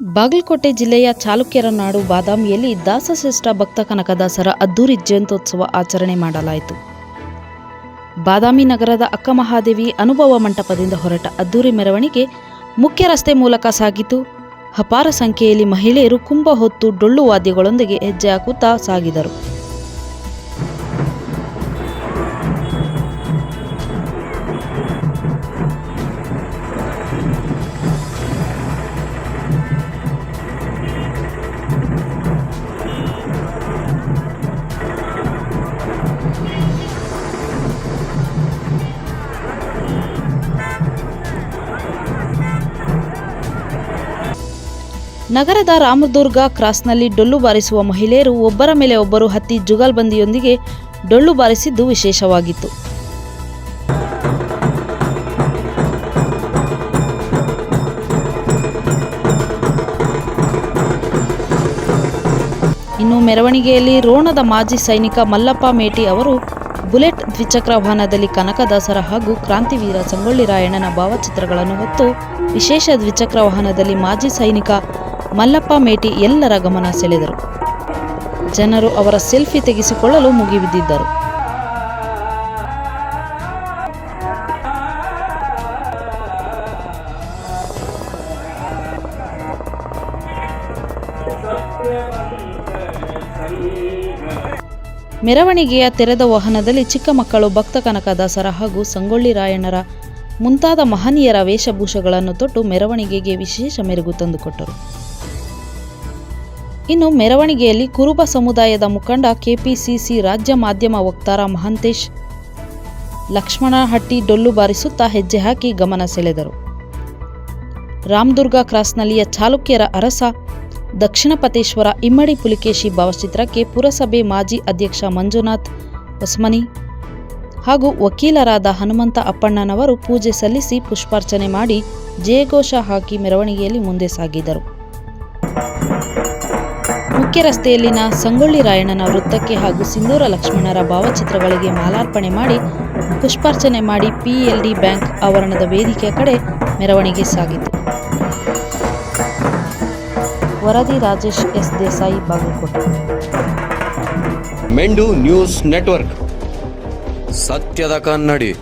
ಬಾಗಲಕೋಟೆ ಜಿಲ್ಲೆಯ ಚಾಲುಕ್ಯರ ನಾಡು ಬಾದಾಮಿಯಲ್ಲಿ ದಾಸಶ್ರೇಷ್ಠ ಭಕ್ತ ಕನಕದಾಸರ ಅದ್ದೂರಿ ಜಯಂತ್ಯೋತ್ಸವ ಆಚರಣೆ ಮಾಡಲಾಯಿತು. ಬಾದಾಮಿ ನಗರದ ಅಕ್ಕಮಹಾದೇವಿ ಅನುಭವ ಮಂಟಪದಿಂದ ಹೊರಟ ಅದ್ದೂರಿ ಮೆರವಣಿಗೆ ಮುಖ್ಯ ರಸ್ತೆ ಮೂಲಕ ಸಾಗಿತು. ಅಪಾರ ಸಂಖ್ಯೆಯಲ್ಲಿ ಮಹಿಳೆಯರು ಕುಂಭ ಹೊತ್ತು ಡೊಳ್ಳು ವಾದ್ಯಗಳೊಂದಿಗೆ ಹೆಜ್ಜೆ ಹಾಕುತ್ತಾ ಸಾಗಿದರು. ನಗರದ ರಾಮದುರ್ಗ ಕ್ರಾಸ್ನಲ್ಲಿ ಡೊಳ್ಳು ಬಾರಿಸುವ ಮಹಿಳೆಯರು ಒಬ್ಬರ ಮೇಲೆ ಒಬ್ಬರು ಹತ್ತಿ ಜುಗಲ್ಬಂದಿಯೊಂದಿಗೆ ಡೊಳ್ಳು ಬಾರಿಸಿದ್ದು ವಿಶೇಷವಾಗಿತ್ತು. ಇನ್ನು ಮೆರವಣಿಗೆಯಲ್ಲಿ ರೋಣದ ಮಾಜಿ ಸೈನಿಕ ಮಲ್ಲಪ್ಪ ಮೇಟಿ ಅವರು ಬುಲೆಟ್ ದ್ವಿಚಕ್ರ ವಾಹನದಲ್ಲಿ ಕನಕದಾಸರ ಹಾಗೂ ಕ್ರಾಂತಿವೀರ ಸಂಗೊಳ್ಳಿ ರಾಯಣ್ಣನ ಭಾವಚಿತ್ರಗಳನ್ನು ಹೊತ್ತು ವಿಶೇಷ ದ್ವಿಚಕ್ರ ವಾಹನದಲ್ಲಿ ಮಾಜಿ ಸೈನಿಕ ಮಲ್ಲಪ್ಪ ಮೇಟಿ ಎಲ್ಲರ ಗಮನ ಸೆಳೆದರು. ಜನರು ಅವರ ಸೆಲ್ಫಿ ತೆಗೆಸಿಕೊಳ್ಳಲು ಮುಗಿಬಿದ್ದಿದ್ದರು. ಮೆರವಣಿಗೆಯ ತೆರೆದ ವಾಹನದಲ್ಲಿ ಚಿಕ್ಕ ಮಕ್ಕಳು ಭಕ್ತ ಕನಕದಾಸರ ಹಾಗೂ ಸಂಗೊಳ್ಳಿ ರಾಯಣ್ಣರ ಮುಂತಾದ ಮಹನೀಯರ ವೇಷಭೂಷಗಳನ್ನು ತೊಟ್ಟು ಮೆರವಣಿಗೆಗೆ ವಿಶೇಷ ಮೆರುಗು ತಂದುಕೊಟ್ಟರು. ಇನ್ನು ಮೆರವಣಿಗೆಯಲ್ಲಿ ಕುರುಬ ಸಮುದಾಯದ ಮುಖಂಡ ಕೆಪಿಸಿಸಿ ರಾಜ್ಯ ಮಾಧ್ಯಮ ವಕ್ತಾರ ಮಹಂತೇಶ್ ಲಕ್ಷ್ಮಣಹಟ್ಟಿ ಡೊಲ್ಲು ಬಾರಿಸುತ್ತಾ ಹೆಜ್ಜೆ ಹಾಕಿ ಗಮನ ಸೆಳೆದರು. ರಾಮದುರ್ಗ ಕ್ರಾಸ್ನಲ್ಲಿಯ ಚಾಲುಕ್ಯರ ಅರಸ ದಕ್ಷಿಣಪತೇಶ್ವರ ಇಮ್ಮಡಿ ಪುಲಿಕೇಶಿ ಭಾವಚಿತ್ರಕ್ಕೆ ಪುರಸಭೆ ಮಾಜಿ ಅಧ್ಯಕ್ಷ ಮಂಜುನಾಥ್ ಹೊಸ್ಮನಿ ಹಾಗೂ ವಕೀಲರಾದ ಹನುಮಂತ ಅಪ್ಪಣ್ಣನವರು ಪೂಜೆ ಸಲ್ಲಿಸಿ ಪುಷ್ಪಾರ್ಚನೆ ಮಾಡಿ ಜಯಘೋಷ ಹಾಕಿ ಮೆರವಣಿಗೆಯಲ್ಲಿ ಮುಂದೆ ಸಾಗಿದರು. ಮುಖ್ಯ ರಸ್ತೆಯಲ್ಲಿನ ಸಂಗೊಳ್ಳಿ ರಾಯಣ್ಣನ ವೃತ್ತಕ್ಕೆ ಹಾಗೂ ಸಿಂಧೂರ ಲಕ್ಷ್ಮಣರ ಭಾವಚಿತ್ರಗಳಿಗೆ ಮಾಲಾರ್ಪಣೆ ಮಾಡಿ, ಪುಷ್ಪಾರ್ಚನೆ ಮಾಡಿ ಪಿಎಲ್ಡಿ ಬ್ಯಾಂಕ್ ಆವರಣದ ವೇದಿಕೆಯ ಕಡೆ ಮೆರವಣಿಗೆ ಸಾಗಿತು. ವರದಿ ರಾಜೇಶ್ ಎಸ್ ದೇಸಾಯಿ, ಬಾಗಲಕೋಟೆ. ಮೆಂಡು ನ್ಯೂಸ್ ನೆಟ್ವರ್ಕ್. ಸತ್ಯದ ಕನ್ನಡಿ.